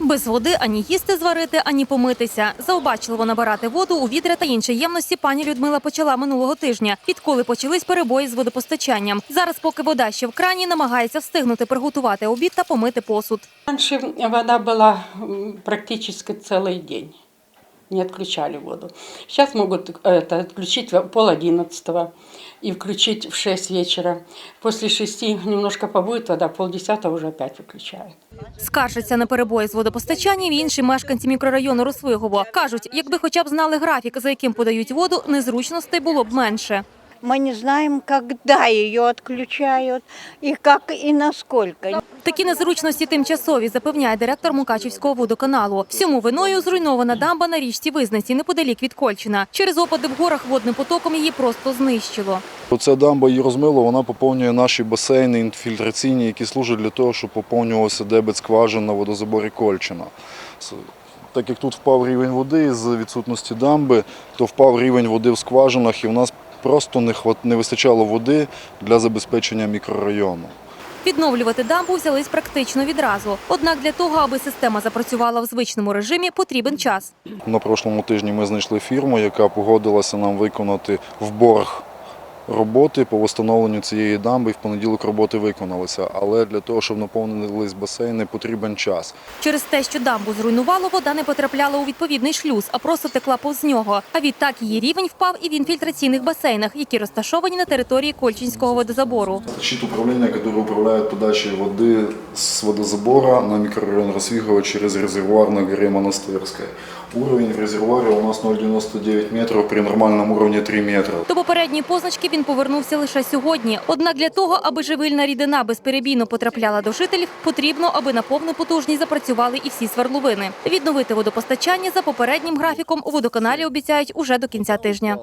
Без води ані їсти зварити, ані помитися. Заобачливо набирати воду у відра та інші ємності пані Людмила почала минулого тижня, відколи почались перебої з водопостачанням. Зараз, поки вода ще в крані, намагається встигнути приготувати обід та помити посуд. Раніше вода була практично целый день. Не отключали воду. Сейчас могут это, отключить пол одиннадцатого и включить в 6 вечера. После шести немножко побудет вода, полдесятого уже опять выключают. Скаржаться на перебої з водопостачанням інші мешканці мікрорайону Росвигово. Кажуть, якби хоча б знали графік, за яким подають воду, незручностей було б менше. Мы не знаем, когда ее отключают и как и насколько. Такі незручності тимчасові, запевняє директор Мукачівського водоканалу. Всьому виною зруйнована дамба на річці Визнаці неподалік від Кольчина. Через опади в горах водним потоком її просто знищило. Оця дамба її розмило, вона поповнює наші басейни інфільтраційні, які служать для того, щоб поповнювався дебет скважин на водозаборі Кольчина. Так як тут впав рівень води з відсутності дамби, то впав рівень води в скважинах і в нас просто не, хват... не вистачало води для забезпечення мікрорайону. Відновлювати дамбу взялись практично відразу. Однак для того, аби система запрацювала в звичному режимі, потрібен час. На прошлому тижні ми знайшли фірму, яка погодилася нам виконати в борг роботи по встановленню цієї дамби. І в понеділок роботи виконалися. Але для того, щоб наповнились басейни, потрібен час. Через те, що дамбу зруйнувало, вода не потрапляла у відповідний шлюз, а просто текла повз нього. А відтак її рівень впав і в інфільтраційних басейнах, які розташовані на території Кольчинського водозабору. Щит управления, который управляет подачей воды с водозабора на микрорайон Росвигова через резервуар на горе Монастырской. Уровень в резервуаре у нас 0,99 метров, при нормальном уровне 3 метра. До попередньої позначки він повернувся лише сьогодні. Однак для того, аби живильна рідина безперебійно потрапляла до жителів, потрібно, аби на повну потужність запрацювали і всі свердловини. Відновити водопостачання за попереднім графіком у водоканалі обіцяють уже до кінця тижня.